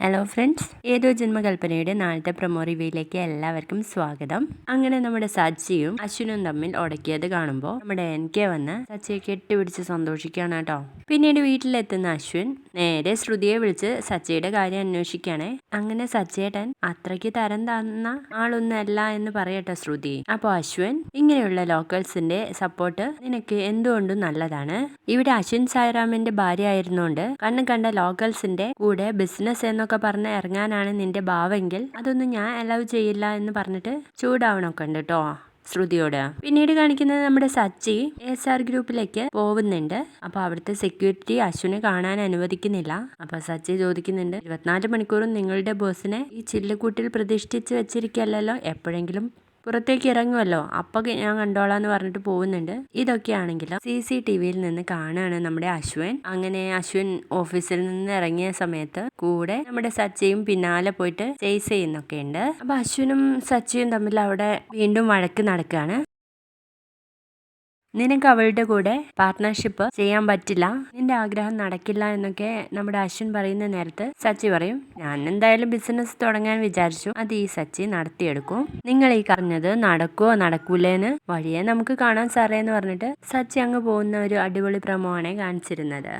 Hello friends ഏതോ ജന്മകൽപ്പനയുടെ നാളത്തെ promo റിവ്യൂയിലേക്ക് എല്ലാവർക്കും സ്വാഗതം. അങ്ങനെ നമ്മുടെ സച്ചിയും അശ്വിനും തമ്മിൽ ഉടക്കിയത് കാണുമ്പോൾ നമ്മുടെ എൻ കെ വന്ന് സച്ചിയെ കെട്ടിപിടിച്ച് സന്തോഷിക്കുകയാണ് കേട്ടോ. പിന്നീട് വീട്ടിലെത്തുന്ന അശ്വിൻ നേരെ ശ്രുതിയെ വിളിച്ച് സച്ചിയുടെ കാര്യം അന്വേഷിക്കുകയാണേ. അങ്ങനെ സച്ചേട്ടൻ അത്രയ്ക്ക് തരം തന്ന ആളൊന്നല്ല എന്ന് പറയട്ടെ ശ്രുതി. അപ്പോൾ അശ്വിൻ ഇങ്ങനെയുള്ള ലോക്കൽസിന്റെ സപ്പോർട്ട് നിനക്ക് എന്തുകൊണ്ടും നല്ലതാണ്. ഇവിടെ അശ്വിൻ സായിറാമിന്റെ ഭാര്യ ആയിരുന്നുകൊണ്ട് കണ്ണു കണ്ട ലോക്കൽസിന്റെ കൂടെ ബിസിനസ് എന്നൊക്കെ പറഞ്ഞ് ഇറങ്ങാനാണ് നിന്റെ ഭാവമെങ്കിൽ അതൊന്നും ഞാൻ അലവ് ചെയ്യില്ല എന്ന് പറഞ്ഞിട്ട് ചൂടാവണമൊക്കെ ഉണ്ട് കേട്ടോ ശ്രുതിയോട്. പിന്നീട് കാണിക്കുന്നത് നമ്മുടെ സച്ചി എസ് ആർ ഗ്രൂപ്പിലേക്ക് പോകുന്നുണ്ട്. അപ്പൊ അവിടുത്തെ സെക്യൂരിറ്റി അശ്വിനെ കാണാൻ അനുവദിക്കുന്നില്ല. അപ്പൊ സച്ചി ചോദിക്കുന്നുണ്ട് ഇരുപത്തിനാല് മണിക്കൂറും നിങ്ങളുടെ ബോസിനെ ഈ ചില്ലുകൂട്ടിൽ പ്രതിഷ്ഠിച്ച് വെച്ചിരിക്കല്ലോ എപ്പോഴെങ്കിലും പുറത്തേക്ക് ഇറങ്ങുമല്ലോ അപ്പൊ ഞാൻ കണ്ടോളാം എന്ന് പറഞ്ഞിട്ട് പോകുന്നുണ്ട്. ഇതൊക്കെയാണെങ്കിലും സി സി ടി വിയിൽ നിന്ന് കാണുകയാണ് നമ്മുടെ അശ്വിൻ. അങ്ങനെ അശ്വിൻ ഓഫീസിൽ നിന്ന് ഇറങ്ങിയ സമയത്ത് കൂടെ നമ്മുടെ സച്ചിയും പിന്നാലെ പോയിട്ട് ചേസ് ചെയ്യുന്നൊക്കെ ഉണ്ട് അപ്പൊ അശ്വിനും സച്ചിയും തമ്മിൽ അവിടെ വീണ്ടും വഴക്ക് നടക്കുകയാണ്. നിനക്ക് അവളുടെ കൂടെ പാർട്ട്ണർഷിപ്പ് ചെയ്യാൻ പറ്റില്ല. നിന്റെ ആഗ്രഹം നടക്കില്ല എന്നൊക്കെ നമ്മുടെ അശ്വിൻ പറയുന്ന നേരത്ത് സച്ചി പറയും. ഞാൻ എന്തായാലും ബിസിനസ് തുടങ്ങാൻ വിചാരിച്ചു. അത് ഈ സച്ചി നടത്തിയെടുക്കും. നിങ്ങൾ ഈ പറഞ്ഞത് നടക്കുവോ നടക്കൂലേന്ന് വഴിയെ നമുക്ക് കാണാൻ സാറേ എന്ന് പറഞ്ഞിട്ട് സച്ചി അങ്ങ് പോകുന്ന ഒരു അടിപൊളി പ്രമോ ആണ് കാണിച്ചിരുന്നത്.